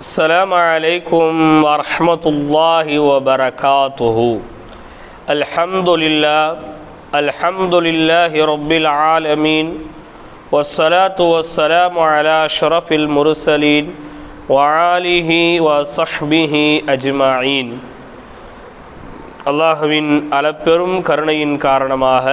السلام عليكم ورحمة الله وبركاته الحمد لله الحمد لله رب العالمين والصلاة والسلام على أشرف المرسلين وعاله وصحبه أجمعين அல்லாஹுவின் அளப்பெரும் கருணையின் காரணமாக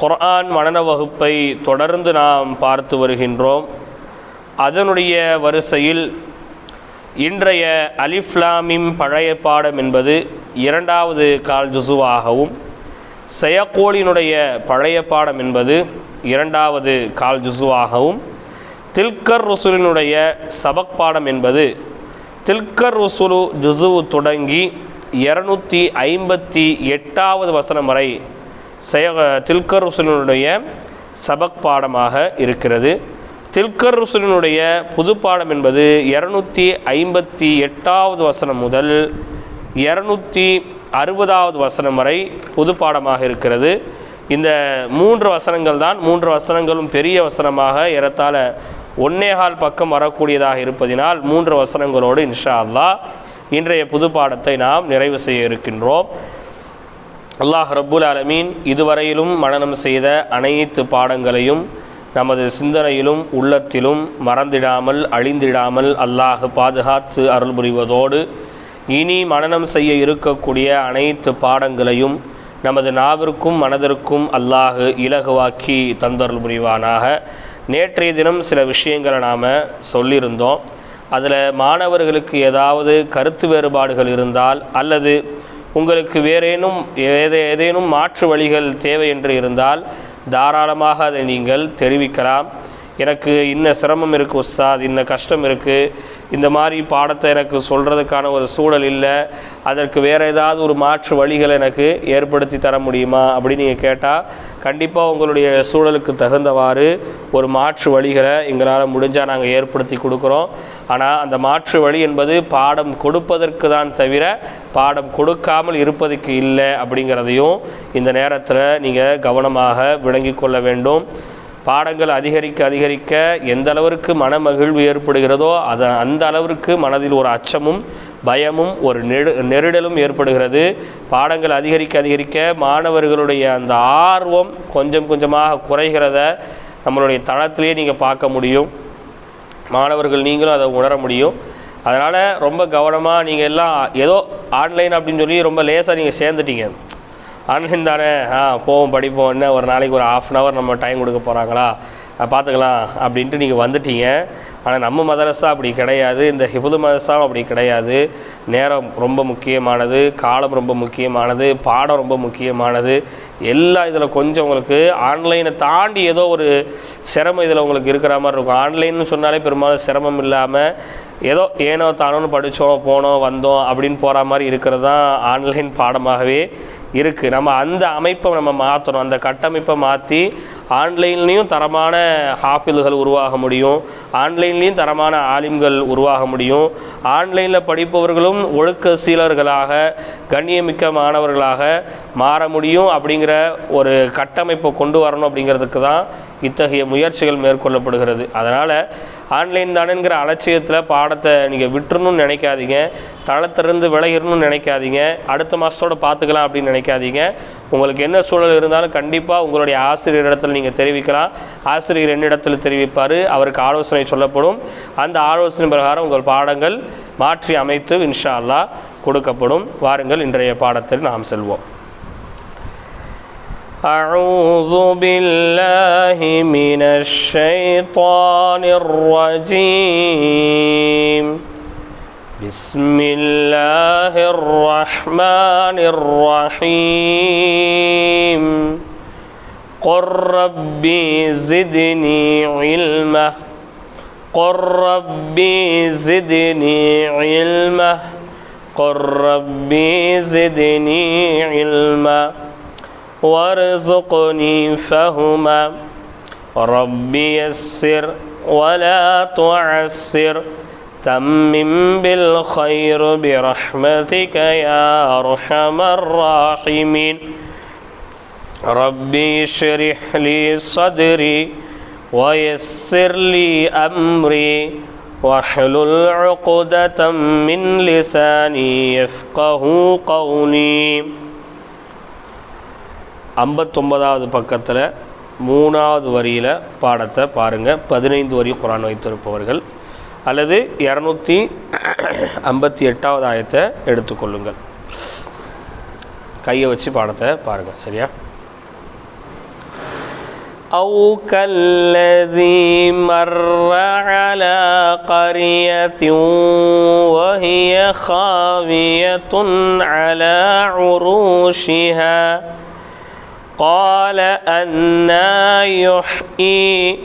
குர்ஆன் மனன வகுப்பை தொடர்ந்து நாம் பார்த்து வருகின்றோம் அதனுடைய வரிசையில் இன்றைய அலிஃப்லாமிம் பழைய பாடம் என்பது இரண்டாவது கால் ஜுசுவாகவும் செயக்கோளினுடைய பழைய பாடம் என்பது இரண்டாவது கால் ஜுசுவாகவும் தில்கர் ருசுலினுடைய சபக் பாடம் என்பது தில்கர் ருசுலு ஜுசுவு தொடங்கி இரநூத்தி ஐம்பத்தி எட்டாவது வசனம் வரை செய தில்கர் ருசுலினுடைய சபக் பாடமாக இருக்கிறது. தில்கர் ருசுலினுடைய புது பாடம் என்பது இரநூத்தி ஐம்பத்தி எட்டாவது வசனம் முதல் இரநூத்தி அறுபதாவது வசனம் வரை புது பாடமாக இருக்கிறது. இந்த மூன்று வசனங்கள் தான் மூன்று வசனங்களும் பெரிய வசனமாக ஏறத்தாழ ஒன்னேகால் பக்கம் வரக்கூடியதாக இருப்பதினால் மூன்று வசனங்களோடு இன்ஷா அல்லா இன்றைய புது பாடத்தை நாம் நிறைவு செய்ய இருக்கின்றோம். அல்லாஹ் ரப்புல் அலமீன் இதுவரையிலும் மனனம் செய்த அனைத்து பாடங்களையும் நமது சிந்தனையிலும் உள்ளத்திலும் மறந்திடாமல் அழிந்திடாமல் அல்லாஹ் பாதுகாத்து அருள் புரிவதோடு இனி மனனம் செய்ய இருக்கக்கூடிய அனைத்து பாடங்களையும் நமது நாவிற்கும் மனதிற்கும் அல்லாஹு இலகுவாக்கி தந்தருள் புரிவானாக நேற்றைய தினம் சில விஷயங்களை நாம் சொல்லியிருந்தோம். அதில் மாணவர்களுக்கு ஏதாவது கருத்து வேறுபாடுகள் இருந்தால் அல்லது உங்களுக்கு வேறேனும் ஏதே ஏதேனும் மாற்று வழிகள் தேவை என்று இருந்தால் தாராளமாக அதை நீங்கள் தெரிவிக்கலாம். எனக்கு இன்ன சிரமம் இருக்குது உஸ்தாத் இன்ன கஷ்டம் இருக்குது இந்த மாதிரி பாடத்தை எனக்கு சொல்கிறதுக்கான ஒரு சூழல் இல்லை. அதற்கு வேறு ஏதாவது ஒரு மாற்று வழிகள் எனக்கு ஏற்படுத்தி தர முடியுமா அப்படின்னு நீங்கள் கேட்டால் கண்டிப்பாக உங்களுடைய சூழலுக்கு தகுந்தவாறு ஒரு மாற்று வழிகளை எங்களால் முடிஞ்சால் நாங்கள் ஏற்படுத்தி கொடுக்குறோம். ஆனால் அந்த மாற்று வழி என்பது பாடம் கொடுப்பதற்கு தான் தவிர பாடம் கொடுக்காமல் இருப்பதற்கு இல்லை அப்படிங்கிறதையும் இந்த நேரத்தில் நீங்கள் கவனமாக விளங்கி கொள்ள வேண்டும். பாடங்கள் அதிகரிக்க அதிகரிக்க எந்த அளவிற்கு மன மகிழ்வு ஏற்படுகிறதோ அதை அந்த அளவிற்கு மனதில் ஒரு அச்சமும் பயமும் ஒரு நெரு நெருடலும் ஏற்படுகிறது. பாடங்கள் அதிகரிக்க அதிகரிக்க மாணவர்களுடைய அந்த ஆர்வம் கொஞ்சம் கொஞ்சமாக குறைகிறத நம்மளுடைய தளத்திலே நீங்கள் பார்க்க முடியும். மாணவர்கள் நீங்களும் அதை உணர முடியும். அதனால் ரொம்ப கவனமாக நீங்கள் எல்லாம் ஏதோ ஆன்லைன் அப்படின்னு சொல்லி ரொம்ப லேசாக நீங்கள் சேர்ந்துட்டீங்க. ஆன்லைன் தானே? ஆ போவோம் படிப்போம் என்ன? ஒரு நாளைக்கு ஒரு ஆஃப் அன் ஹவர் நம்ம டைம் கொடுக்க போகிறாங்களா பார்த்துக்கலாம் அப்படின்ட்டு நீங்கள் வந்துட்டீங்க. ஆனால் நம்ம மதரசா அப்படி கிடையாது. இந்த ஹிபுது மதரசாவும் அப்படி கிடையாது. நேரம் ரொம்ப முக்கியமானது காலம் ரொம்ப முக்கியமானது பாடம் ரொம்ப முக்கியமானது. எல்லா இதில் கொஞ்சம் உங்களுக்கு ஆன்லைனை தாண்டி ஏதோ ஒரு சிரமம் இதில் உங்களுக்கு இருக்கிற மாதிரி இருக்கும். ஆன்லைன்னு சொன்னாலே பெரும்பாலும் சிரமம் இல்லாமல் ஏதோ ஏனோ தானோன்னு படித்தோம் போனோம் வந்தோம் அப்படின்னு போகிற மாதிரி இருக்கிறது தான் ஆன்லைன் பாடமாகவே இருக்குது நம்ம அந்த அமைப்பை நம்ம மாற்றணும் அந்த கட்டமைப்பை மாற்றி ஆன்லைன்லேயும் தரமான ஹாஃபில்கள் உருவாக முடியும். ஆன்லைன்லேயும் தரமான ஆலிம்கள் உருவாக முடியும். ஆன்லைனில் படிப்பவர்களும் ஒழுக்க சீலர்களாக கண்ணியமிக்க மாணவர்களாக மாற முடியும் அப்படிங்கிற ஒரு கட்டமைப்பை கொண்டு வரணும் அப்படிங்கிறதுக்கு தான் இத்தகைய முயற்சிகள் மேற்கொள்ளப்படுகிறது. அதனால் ஆன்லைன் தானேங்கிற அலட்சியத்தில் பாடத்தை நீங்கள் விட்டுறணும்னு நினைக்காதீங்க. தளத்திலிருந்து விளையிடணும்னு நினைக்காதீங்க. அடுத்த மாதத்தோட பார்த்துக்கலாம் அப்படின்னு நினைக்காதீங்க. உங்களுக்கு என்ன சூழல் இருந்தாலும் கண்டிப்பாக உங்களுடைய ஆசிரியர் இடத்துல நீங்கள் தெரிவிக்கலாம் ஆசிரியர் என்னிடத்தில் தெரிவிப்பார் அவருக்கு ஆலோசனை சொல்லப்படும் அந்த ஆலோசனை பிரகாரம் உங்கள் பாடங்கள் மாற்றி அமைத்து இன்ஷா அல்லா கொடுக்கப்படும் வாருங்கள் இன்றைய பாடத்தில் நாம் செல்வோம் أعوذ بالله من الشيطان الرجيم بسم الله الرحمن الرحيم قل ربي زدني علما قل ربي زدني علما قل ربي زدني علما وارزقني فهما رب يسر ولا تعسر تمم بالخير برحمتك يا أرحم الراحمين ربي اشرح لي صدري ويسر لي أمري واحلل عقدة من لساني يفقه قولي ஐம்பத்தொன்பதாவது பக்கத்தில் மூணாவது வரியில் பாடத்தை பாருங்கள் பதினைந்து வரி குரான் வைத்திருப்பவர்கள் அல்லது இரநூத்தி ஐம்பத்தி எட்டாவது ஆயத்தை எடுத்துக்கொள்ளுங்கள் கையை வச்சு பாடத்தை பாருங்கள் சரியா أو كالذي مر على قرية وهي خاوية على عروشها قال أنا يحيي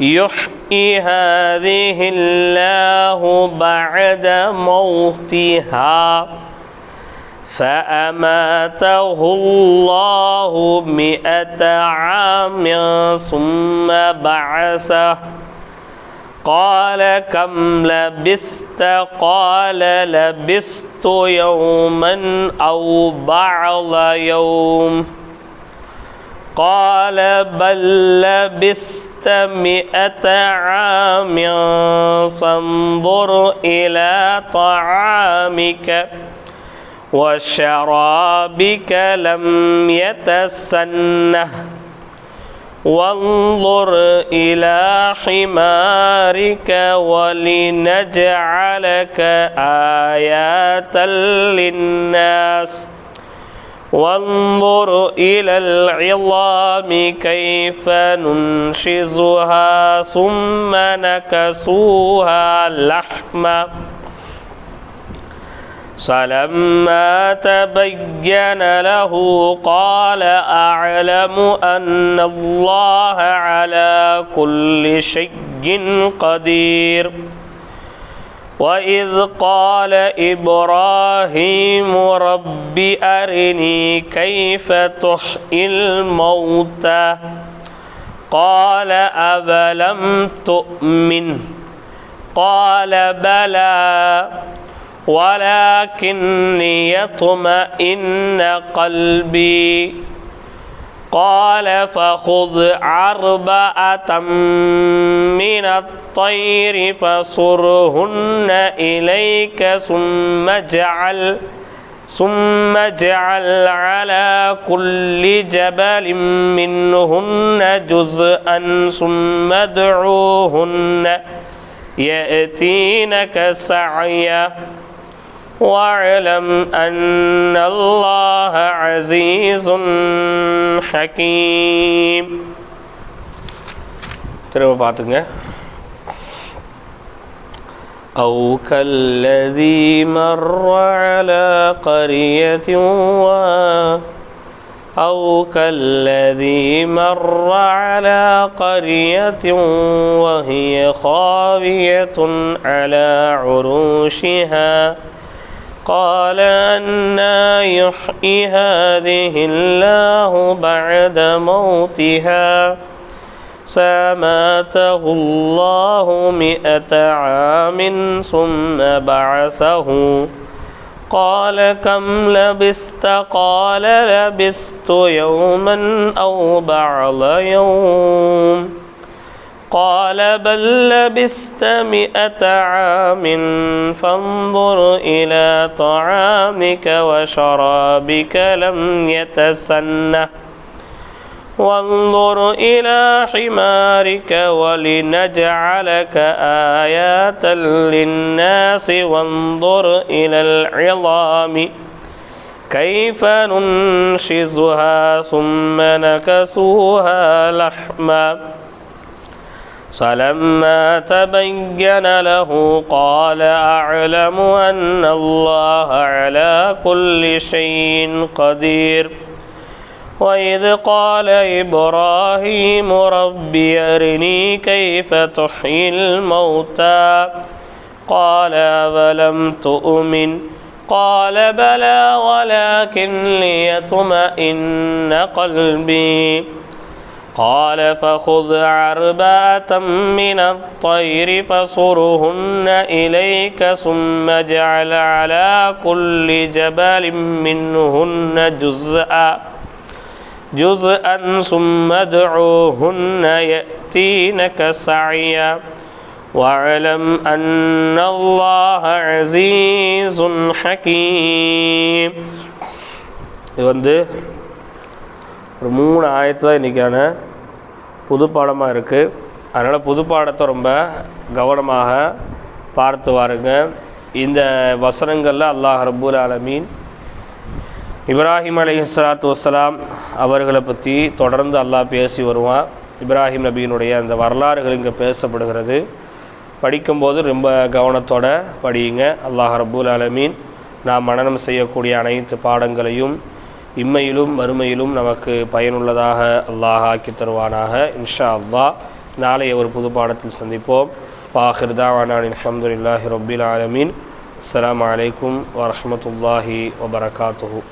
يحيي هذه الله بعد موتها فأماته الله مئة عام ثم بعثه. قال كم لبست قال لبست يوما أو بعض يوم. قال بل لبست مئة عام فانظر إلى طعامك وشرابك لم يتسنه وانظر إلى حمارك ولنجعلك آية للناس وانظر إلى العظام كيف ننشزها ثم نكسوها لحما فلما تبين له قال أعلم أن الله على كل شيء قدير. وإذ قال إبراهيم رب أرني كيف تحيي الموتى؟ قال أفلم تؤمن؟ قال بلى ولكن ليطمئن قلبي. قال فخذ أربعة من الطير فصرهن إليك ثم اجعل ثم اجعل على كل جبل منهن جزءا ثم ادعوهن يأتينك سعيا. واعلم أن الله عزيز حكيم திரும்ப பார்த்துங்க أو كالذي مر على قرية و أو كالذي مر على قرية وهي خاوية على عروشها قال أنا يحيي هذه الله بعد موتها. ساماته الله مئة عام ثم بعثه. قال كم لبست؟ قال لبست يوما أو بعض يوم. قال بل لبست مئة عام فانظر إلى طعامك وشرابك لم يتسنه وانظر إلى حمارك ولنجعلك آيات للناس وانظر إلى العظام. كيف ننشزها ثم نكسوها لحما. فلما تبين له قال أعلم أن الله على كل شيء قدير. وإذ قال إبراهيم رب أرني كيف تحيي الموتى. قال أولم تؤمن؟ قال بلى ولكن ليطمئن قلبي. قال فخذ أربعة من الطير فصرهن إليك ثم اجعل على كل جبل منهن جزءا جزءا ثم ادعوهن يأتينك سعيا واعلم أن الله عزيز حكيم இது வந்து ஒரு மூணு ஆயத்து தான் இன்றைக்கான புது பாடமாக இருக்குது அதனால் புது பாடத்தை ரொம்ப கவனமாக பார்த்து வாருங்க. இந்த வசனங்களில் அல்லாஹ் ரபுல் ஆலமீன் இப்ராஹிம் அலி இஸ்லாத்து வசலாம் அவர்களை பற்றி தொடர்ந்து அல்லாஹ் பேசி வருவான். இப்ராஹிம் நபியினுடைய அந்த வரலாறுகள் இங்கே பேசப்படுகிறது. படிக்கும்போது ரொம்ப கவனத்தோடு படியுங்க. அல்லாஹ் ரபுல் ஆலமீன் நாம் மனநம் செய்யக்கூடிய அனைத்து பாடங்களையும் இம்மையிலும் மறுமையிலும் நமக்கு பயனுள்ளதாக அல்லாஹ் ஆக்கி தருவானாக. இன்ஷா அல்லா நாளைய ஒரு புது பாடத்தில் சந்திப்போம். பாஹிர்தாவானின் தாவானான் அலமதுல்லாஹி ரபில் ஆலமீன். அஸ்லாம் வலைக்கம் வரமத்துல்லாஹி வபரகாத்து